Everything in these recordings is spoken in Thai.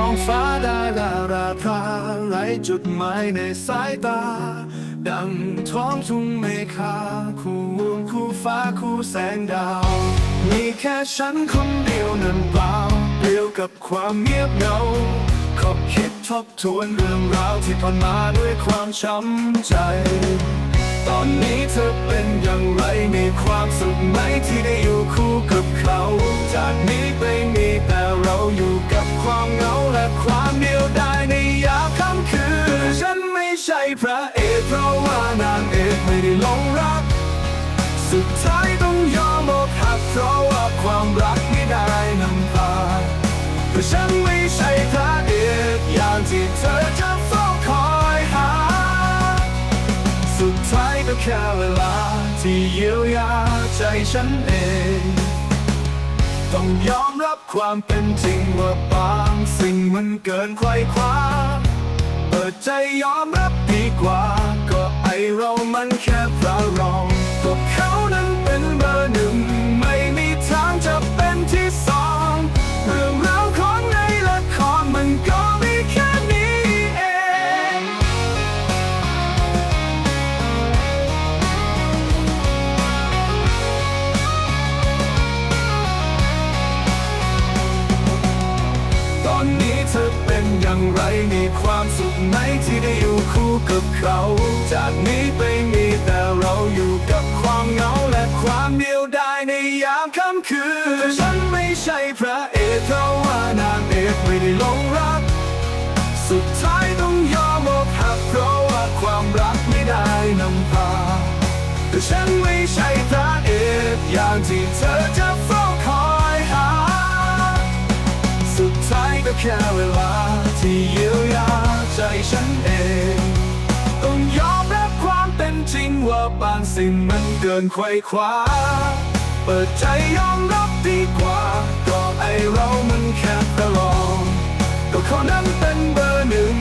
ของฟ้าดาราคาไรจุดหมายในสายตา ดังท้องทุ่งเมฆาคู่วงคู่ฟ้าคู่แสงดาว มีแค่ฉันคนเดียวนั้นเปล่าเปลี่ยวกับความเงียบเหงาขอบคิดทบทวนเรื่องราวที่ผ่านมาด้วยความช้ำใจ ตอนนี้เธอเป็นอย่างไรมีความสุขไหมที่ได้อยู่คู่กับเขา จากนี้ไปมีแต่เราอยู่กับความเหงา พระเอกเพราะว่านางเอกไม่ได้ลงรัก สุดท้ายต้องยอมอกหักเพราะว่าความรักไม่ได้นำพาเพราะฉันไม่ใช่พระเอกอย่างที่เธอจะเฝ้าคอยหา สุดท้ายก็แค่เวลาที่เยียวยาใจฉันเองต้องยอมรับความเป็นจริงว่าบางสิ่งมันเกินไขว้คว้าเปิดใจยอมรับ กว่า ก็ไอเรามันแค่พระรอง อย่างไรมีความสุขไหมที่ได้อยู่คู่กับเขา จากนี้ไปมีแต่เราอยู่กับความเหงาและความเดียวดายในยามค่ำคืนแต่ฉันไม่ใช่พระเอกเพราะว่านางเอกไม่ได้ลงรัก สุดท้ายต้องยอมอกหักเพราะว่าความรักไม่ได้นำพาแต่ฉันไม่ใช่พระเอกอย่างที่เธอ แค่เวลาที่เยียวยาใจฉันเอง ต้องยอมรับความเป็นจริงว่าบางสิ่งมันเกินไขว้คว้า เปิดใจยอมรับดีกว่า ก็ไอเรามันแค่ประลองก็คนนั้นเป็นเบอร์หนึ่ง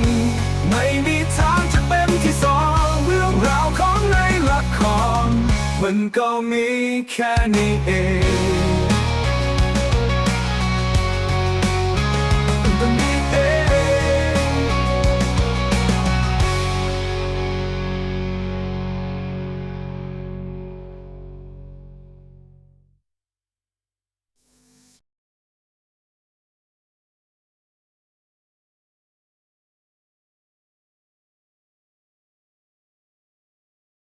ไม่มีทางจะเป็นที่สองเรื่องราวของในละคร มันก็มีแค่นี้เอง